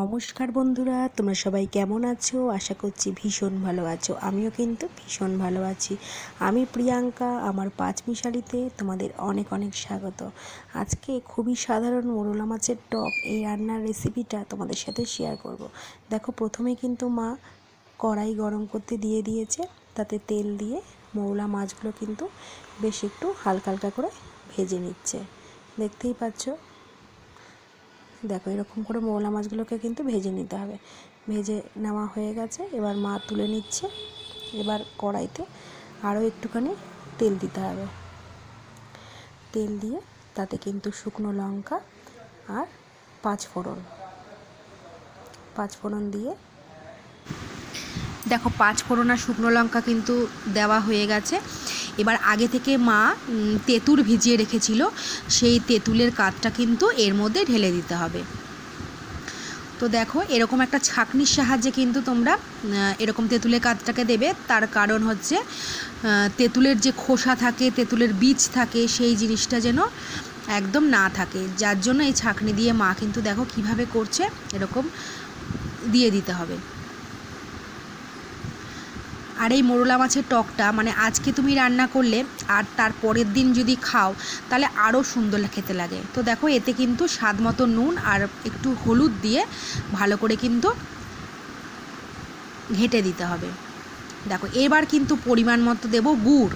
নমস্কার বন্ধুরা, তোমরা সবাই কেমন আছো? আশা করছি ভীষণ ভালো আছো। আমিও কিন্তু ভীষণ ভালো আছি। আমি প্রিয়াঙ্কা, আমার পাঁচমিশালিতে তোমাদের অনেক অনেক স্বাগত। আজকে খুবই সাধারণ মোরলা মাছের টক এই রান্নার রেসিপিটা তোমাদের সাথে শেয়ার করব। দেখো, প্রথমে কিন্তু মা কড়াই গরম করতে দিয়ে দিয়েছে। তাতে তেল দিয়ে মোরলা মাছগুলো কিন্তু বেশ একটু হালকা হালকা করে ভেজে নিচ্ছে। দেখতেই পাচ্ছ দেখো, এরকম করে মৌলা মাছগুলোকে কিন্তু ভেজে নিতে হবে। ভেজে নেওয়া হয়ে গেছে, এবার মা তুলে নিচ্ছে। এবার কড়াইতে আরও একটুখানি তেল দিতে হবে। তেল দিয়ে তাতে কিন্তু শুকনো লঙ্কা আর পাঁচ ফোড়ন পাঁচ ফোড়ন দিয়ে দেখো পাঁচ ফোড়ন আর শুকনো লঙ্কা কিন্তু দেওয়া হয়ে গেছে। এবার আগে থেকে মা তেঁতুল ভিজিয়ে রেখেছিল। সেই তেঁতুলের কাঠটা কিন্তু এর মধ্যে ঢেলে দিতে হবে। তো দেখো, এরকম একটা ছাকনির সাহায্যে কিন্তু তোমরা এরকম তেঁতুলের কাঠটাকে দেবে। তার কারণ হচ্ছে তেঁতুলের যে খোসা থাকে, তেঁতুলের বীজ থাকে, সেই জিনিসটা যেন একদম না থাকে। যার জন্য এই ছাকনি দিয়ে মা কিন্তু দেখো কীভাবে করছে, এরকম দিয়ে দিতে হবে। আর এই মোরলা মাছের টকটা মানে আজকে তুমি রান্না করলে আর তার পরের দিন যদি খাও, তাহলে আরও সুন্দর খেতে লাগে। তো দেখো, এতে কিন্তু স্বাদ মতো নুন আর একটু হলুদ দিয়ে ভালো করে কিন্তু ঘেটে দিতে হবে। দেখো, এবার কিন্তু পরিমাণ মতো দেব গুড়।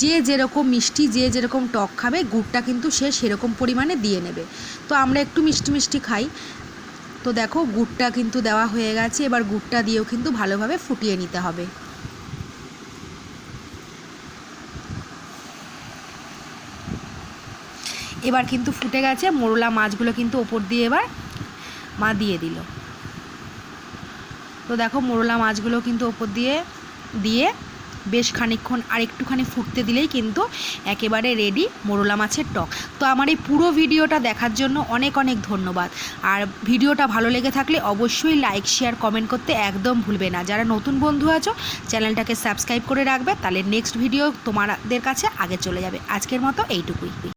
যে যেরকম মিষ্টি, যে যেরকম টক খাবে, গুড়টা কিন্তু সে সেরকম পরিমাণে দিয়ে নেবে। তো আমরা একটু মিষ্টি মিষ্টি খাই। তো দেখো, গুড়টা কিন্তু দেওয়া হয়ে গেছে। এবার গুড়টা দিয়েও কিন্তু ভালোভাবে ফুটিয়ে নিতে হবে। এবার কিন্তু ফুটে গেছে, মোরলা মাছগুলো কিন্তু ওপর দিয়ে এবার মা দিয়ে দিল। তো দেখো, মোরলা মাছগুলো কিন্তু ওপর দিয়ে দিয়ে বেশ খানিক্ষণ আর একটুখানি ফুটতে দিলেই কিন্তু একেবারে রেডি মোরলা মাছের টক। তো আমার এই পুরো ভিডিওটা দেখার জন্য অনেক অনেক ধন্যবাদ। আর ভিডিওটা ভালো লেগে থাকলে অবশ্যই লাইক শেয়ার কমেন্ট করতে একদম ভুলবে না। যারা নতুন বন্ধু আছো, চ্যানেলটাকে সাবস্ক্রাইব করে রাখবে, তাহলে নেক্সট ভিডিও তোমাদের কাছে আগে চলে যাবে। আজকের মতো এইটুকুই।